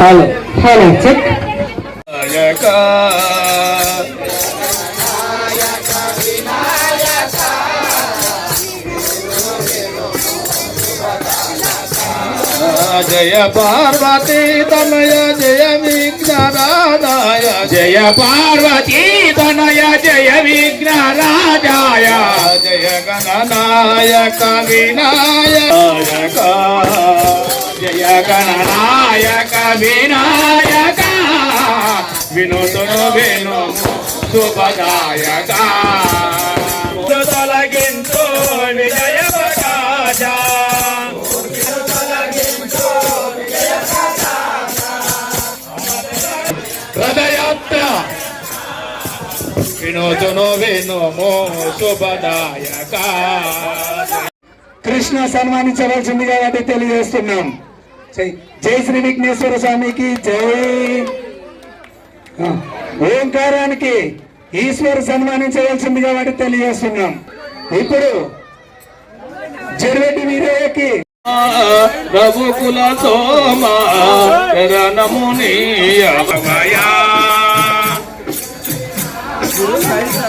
Hello hello check జయ పార్వతీ తనయ జయ విఘ్నరాదాయ జయ పార్వతీ తనయ జయ విఘ్న రాజాయ జయ గణనాయక వినాయక జయ గణనాయక వినాయక వినోదను విను శుభదాయక వినోదును వినుము శుభదాయక కృష్ణ సన్మానించవలసిందిగా కాబట్టి తెలియజేస్తున్నాం. జై శ్రీ విఘ్నేశ్వర స్వామికి జై. ఓంకారానికి ఈశ్వరు సన్మానించవలసిందిగా కాబట్టి తెలియజేస్తున్నాం. ఇప్పుడు జర్వెటి వీరయ్యకి రఘుకుల సోమ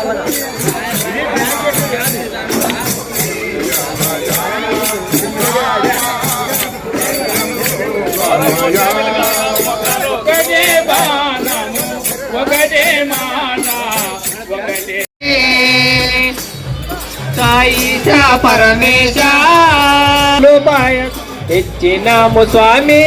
శరణమునీయమయ ఒకటే బాణము స్వామి.